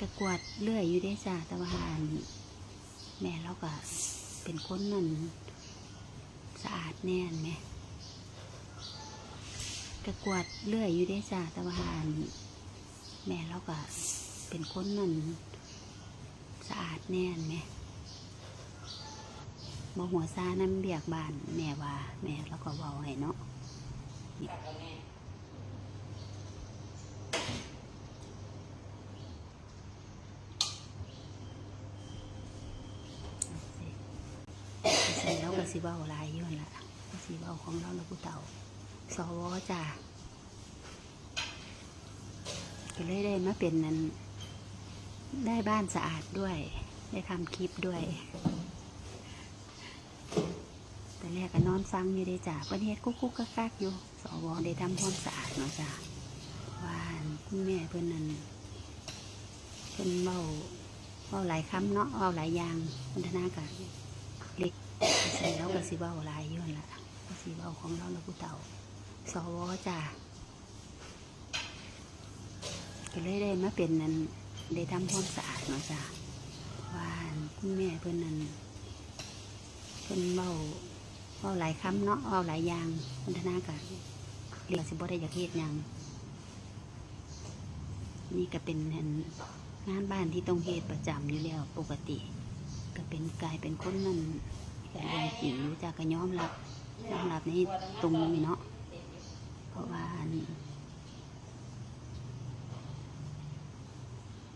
กระกวดเลื่อยอยู่ได้จ้าแต่ว่าอันแม่เราก็เป็นคนนั่นสะอาดแน่นไหมกระกวดเลื่อยอยู่ได้จ้าแต่ว่าอันแม่เราก็เป็นคนนั่นสะอาดแน่นไหมบ่หัวซาน้ำเบียกบานแม่ว่า แม่เราก็เว้าให้เนาะ ใสิเบ้าหลายยื่นละสิเบ้าของเราเราผู้เต่าสวจ้าก็เลยได้มาเป็นนั้น ได้บ้านสะอาดด้วย ได้ทำคลิปด้วย แต่แรกก็นอนฟังอยู่ได้จ้าประเทศกุ๊กกุ๊กกักกักอยู่ สวได้ทำความสะอาดเนาะจ้าว่าคุณแม่เพื่อนนั้นเพื่อนเบ้าเบ้าหลายคำเนาะเบ้าหลายอย่างพัฒนาการเล็ก ใส่แล้วก็สิเบ้าหลายอยื่นนละก็สิเบ้าของเราเราผู้เต่าสวจ้าก็เลยได้มาเป็นนั้นได้ทำความสะอาดเนาะจ้าว่าคุณแม่เพื่อนนั้นเพื่อนเบ้าเบ้าหลายคำเนาะเบ้าหลายอย่างพัฒนาการเรียกสิบ่ได้อยากเฮ็ดหยังนี่ก็เป็นอันงานบ้านที่ต้องเฮ็ดประจำอยู่แล้วปกติ ก็เป็นกลายเป็นคนนั่น แต่เรื่องจริงรู้จักก็ยอมรับยอมรับในตรงนี้เนาะเพราะว่านี่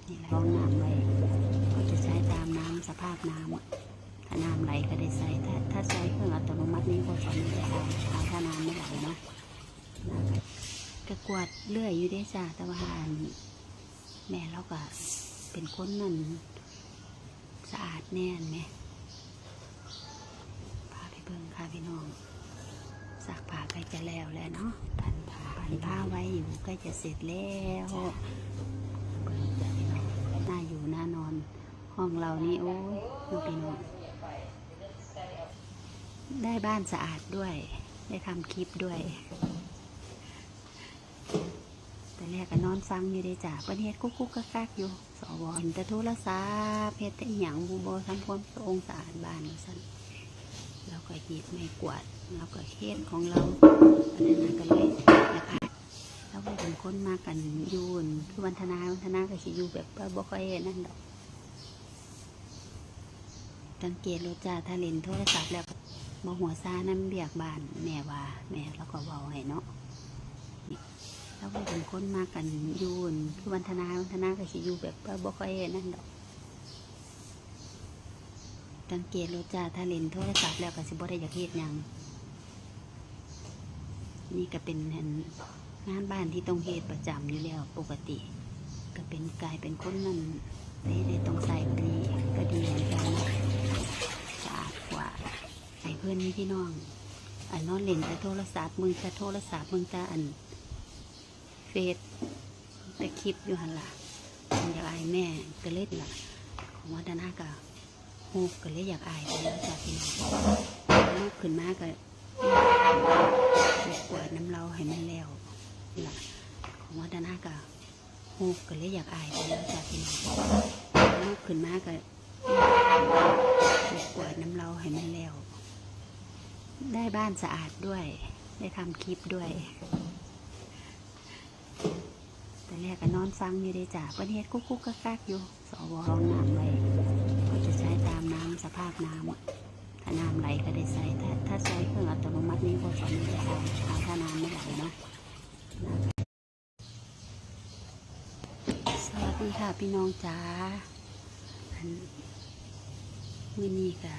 นี่แหละเอาน้ำไว้ก็จะใช้ตามน้ำสภาพน้ำอะถ้าน้ำไหลก็ได้ใส่ถ้าถ้าใช้เครื่องอัตโนมัตินี่ก็จะไม่ได้เอาเอาถ้าน้ำไม่ไหลเนาะกระกวาดเลื่อยอยู่ได้จ้าแต่ว่าอันแม่เราก็เป็นคนนั่นสะอาดแน่นไหม บิ่งค่ะพี่น้องสักผ้าใกล้จะแล้วแล้วเนาะพันผ้าพันผ้าไว้อยู่ใกล้จะเสร็จแล้วเบิ่งจ้ะพี่น้องน่าอยู่น่านอน ห้องเรานี่โอ้ยลูกพี่น้องได้บ้านสะอาดด้วย ได้ทำคลิปด้วย แต่แรกก็นอนฟังอยู่ได้จ้ะประเทศกุ๊กกุ๊กกักกักอยู่ สวเห็นแต่โทรศัพท์เพชรแต่หย่างบูโบทำความสะองสะอาดบ้านว่าซั่น แล้วก็หยิบไม้กวาดแล้วก็เฮ็ดของเราอันนั้นก็เลยอยากอ่านแล้วก็เป็นคนมากันยูนคือวันธนาวันธนาก็สิอยู่แบบว่าบ่ค่อยนั่นดอกสังเกตรถจ้าถ้าเล่นโทรศัพท์แล้วก็บ่หัวซาน้ำเบียกบานแม่ว่าแม่แล้วก็เว้าให้เนาะแล้วก็เป็นคนมากันยูนคือวันธนาวันธนาก็สิอยู่แบบว่าบ่ค่อยนั่นดอก สังเกตรถจ้าถ้าเล่นโทรศัพท์แล้วก็สิบ่ได้อยากเฮ็ดหยังนี่ก็เป็นงานบ้านที่ต้องเฮ็ดประจำอยู่แล้วปกติ ก็เป็นกลายเป็นคนนั่นได้ได้ต้องใส่ก็ดีก็ดีเหมือนกันสะอาดกว่าไอ้เพื่อนนี่พี่น้องอันนอนเล่นแต่โทรศัพท์มึงแต่โทรศัพท์มึงแต่อันเฟซแต่คลิปอยู่หันละมันอยากอายแม่ก็เล่นละของวัฒนาก็ฮู กก็เลยอยากอายไปแล้วจ้ะพี่น้องลูกขึ้นมาก็กวดน้ำเราให้มันแล้วล่ะของวัฒนาก็ฮูก็เลยอยากอายไปแล้วจ้ะพี่น้องลูกขึ้นมาก็กวดน้ำเราให้มันแล้ว ได้บ้านสะอาดด้วย ได้ทำคลิปด้วย แต่แรกก็นอนฟังอยู่ได้จ้ะประเทศกุ๊กกุ๊กกักกักอยู่สวเอาน้ำไว้ ก็จะใช้ตามน้ำ สภาพน้ำอะถ้าน้ำไหลก็ได้ใส่ถ้าถ้าใช้เครื่องอัตโนมัตินี่ก็จะไม่ได้เอาเอาถ้าน้ำไม่ไหลนะสวัสดีค่ะพี่น้องจ๋าอันมือนี้ก็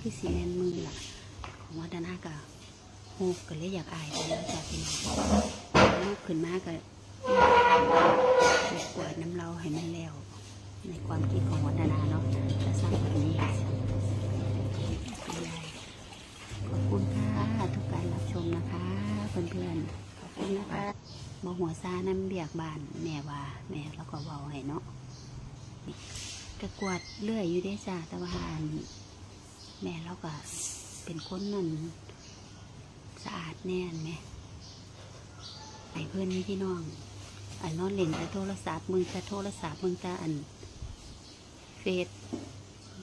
คือสีแมนมือล่ะ ของวัฒนาก็ฮูกก็เลยอยากอายไปแล้วจ้ะพี่น้องลูกขึ้นมาก็กวดน้ำเราให้มันแล้ว ในความคิดของวัฒนาเนาะจะสร้างแบบนี้ขอบคุณค่ะทุกการรับชมนะคะเพื่อนๆขอบคุณนะคะบอหัวซาน้ำเบียกบานแม่ว่าแม่แล้วก็เบาให้เนาะกระกวดเลื่อยอยู่ได้จ้าต่ว่าอันแม่เราก็เป็นคนนั่นสะอาดแน่นไหมไอ้เพื่อนพี่น้องอันนอนเล่นแต่โทรศัพท์มึงแต่โทรศัพท์มึงแต่อัน ซ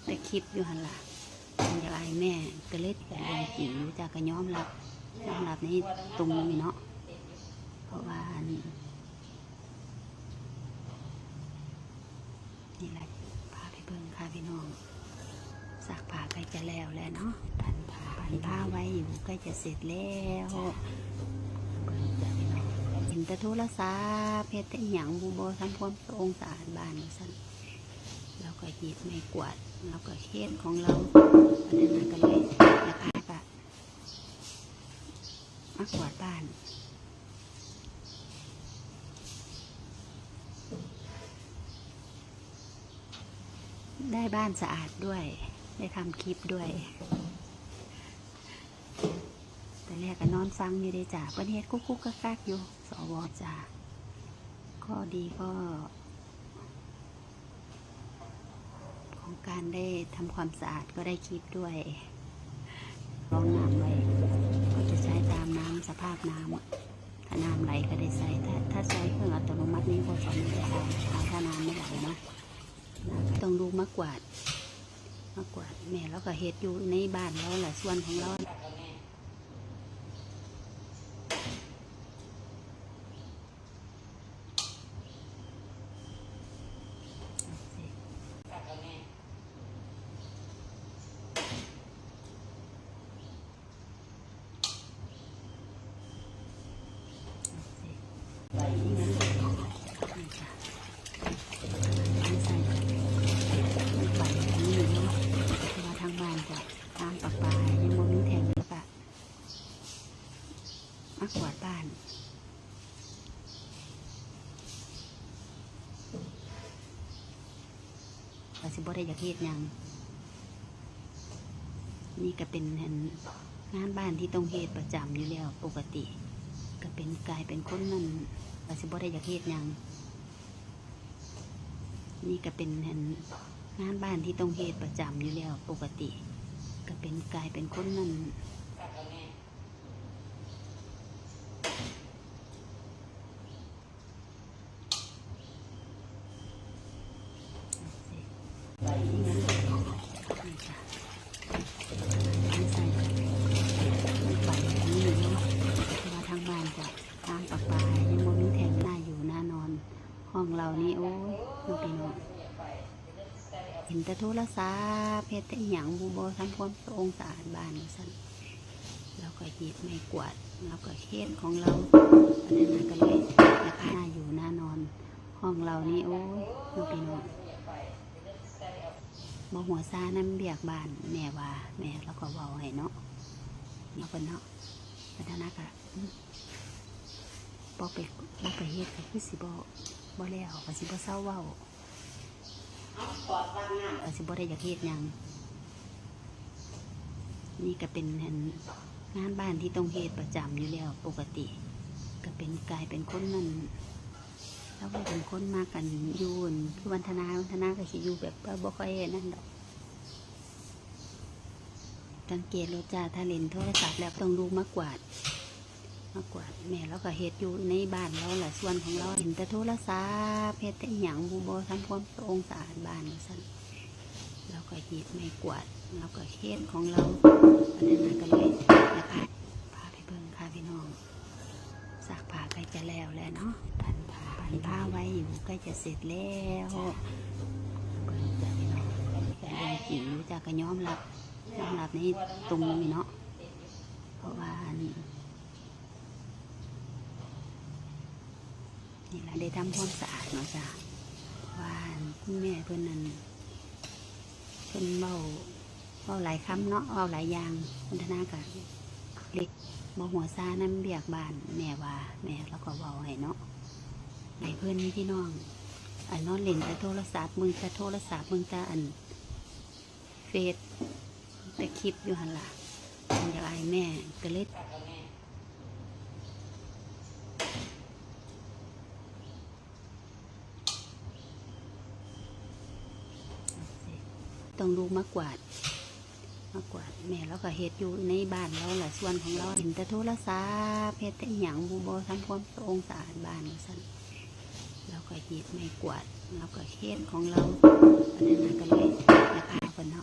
แต่คลิปอยู่หันล่ะมันอยากอายแม่ก็เลยเป็นเรื่องจริงอยู่จากก็ย้อมรับยอมรับในตรงนี้เนาะเพราะว่าอันนี่แหละพาไปเบิ่งค่ะพี่น้องสักผ้าใกล้จะแล้วแล้วเนาะพันผ้าพันผ้าไว้อยู่ใกล้จะเสร็จแล้วเห็นแต่โทรศัพท์เฮ็ดแต่หย่างบูโบทำความสะองสะอาดบ้านสั่น แล้วก็หยิบไม้กวาดแล้วก็เฮ็ดของเราอันนั้นก็เลยอยากอากะมากวาดบ้านได้บ้านสะอาดด้วย ได้ทำคลิปด้วย แต่แรกก็นอนฟังอยู่เลยจ้ะประเทศกุ๊กกุ๊กกักกักอยู่ สวจ้ะข้อดีก็ ของ การได้ทำความสะอาดก็ได้คลิปด้วยร้องน้ำไว้ก็จะใช้ตามน้ำสภาพน้ำถ้าน้ำไหลก็ได้ใส่ถ้าถ้าใช้เครื่องอัตโนมัตินี่ก็จะไม่ได้ถ้าน้ำไม่ไหลนะต้องดูมากกวาดมากกวาดแม่แล้วก็เฮ็ดอยู่ในบ้านเราแหละส่วนของเราทางบ้านจ้ะทางปากปลายังบ่มีแทงแล้วก็ มาบ้านก็สิบ่ได้อยากเฮ็ดหยังนี่ก็เป็นงานบ้านที่ต้องเฮ็ดประจำอยู่แล้วปกติ ก็เป็นกลายเป็นคนนั่นก็สิบ่ได้อยากเฮ็ดหยังนี่ก็เป็นงานบ้านที่ต้องเฮ็ดประจำอยู่แล้วปกติ ก็เป็นกลายเป็นคนนั่นจ้ะไม่ใส่ไม่ไปนี่เนาะมาทางบ้านจ้ะทางปากปลายังบ่มีแทงหน้าอยู่หน้านอน ห้องเรานี่โอ้ยลูกพี่น้องเห็ นแต่โทรศัพท์เฮ็ดแต่หย่งบูโบทำความสะองสะอาดบ้านสั่นแล้วก็หยิบไม้กวาดแล้วก็เฮ็ดของเราอันนั้นก็เลยอยากหน้าอยู่หน้านอน ห้องเรานี่โอ้ยลูกพี่น้องบ่หัวซาน้ำเบียกบ้าน แม่ว่า แม่แล้วก็เว้าให้เนาะเนาะเพิ่นเนาะพัฒนากะบ่ไปบ่ไปเฮ็ดก็คือสิบ่บ่แล้วก็สิบ่เศร้าเว้า ก็สิบ่ได้อยากเฮ็ดหยังนี่ก็เป็นอันงานบ้านที่ต้องเฮ็ดประจำอยู่แล้วปกติ ก็เป็นกลายเป็นคนนั่นแล้วก็เป็นคนมากกันยูนคือวันธนาวันธนาก็สิอยู่แบบบ่ค่อยนั่นดอกสังเกตรถจ้าถ้าเล่นโทรศัพท์แล้วต้องดูมากกวาด มากกวาแม่แล้วก็เฮ็ดอยู่ในบ้านเราแหละส่วนของเราเห็นแต่โทรศัพท์เฮ็ดแต่หย่างบูโบทำความสะองสะอาดบ้านสั่นแล้วก็หยิบไม้กวาดแล้วก็เฮ็ดของเราอันนั้นก็เลยอยากอายพาไปเบิ่งค่ะพี่น้องสักผ้าใกล้จะแล้วแล้วเนาะพันผ้าพันผ้าไว้อยู่ใกล้จะเสร็จแล้วเบิ่งจ้ะพี่น้องเป็นเรื่องจริงอยู่จากก็ย้อมรับยอมรับในตรงนี้เนาะเพราะว่าอัน นี่แหละ ได้ทำความสะอาดเนาะจ้ะว่าคุณแม่เพื่อนนั้นเพื่อนเบาเบาหลายคำเนาะเบาหลายอย่างพัฒนากะเล็กบ่หัวซาน้ำเบียกบาน แม่ว่าแม่แล้วก็เบาให้เนาะให้เพื่อนพี่น้องอันนอนเล่นแต่โทรศัพท์มึงแต่โทรศัพท์มึงแต่อันเฟซแต่คลิปอยู่หันล่ะมันอยากอายแม่ก็เลย ต้องลูกมากกว่ามากกว่าแม่เราก็เฮ็ดอยู่ในบ้านเราแหละส่วนของเราเห็นแต่โทรศัพท์เฮ็ดแต่หยั่งบูโบทำความสะองสะอาดบ้านสั่นเราก็เฮ็ดไม่กวาดเราก็เฮ็ดของเราอันนั้นก็เลยอยากอาคนเนาะ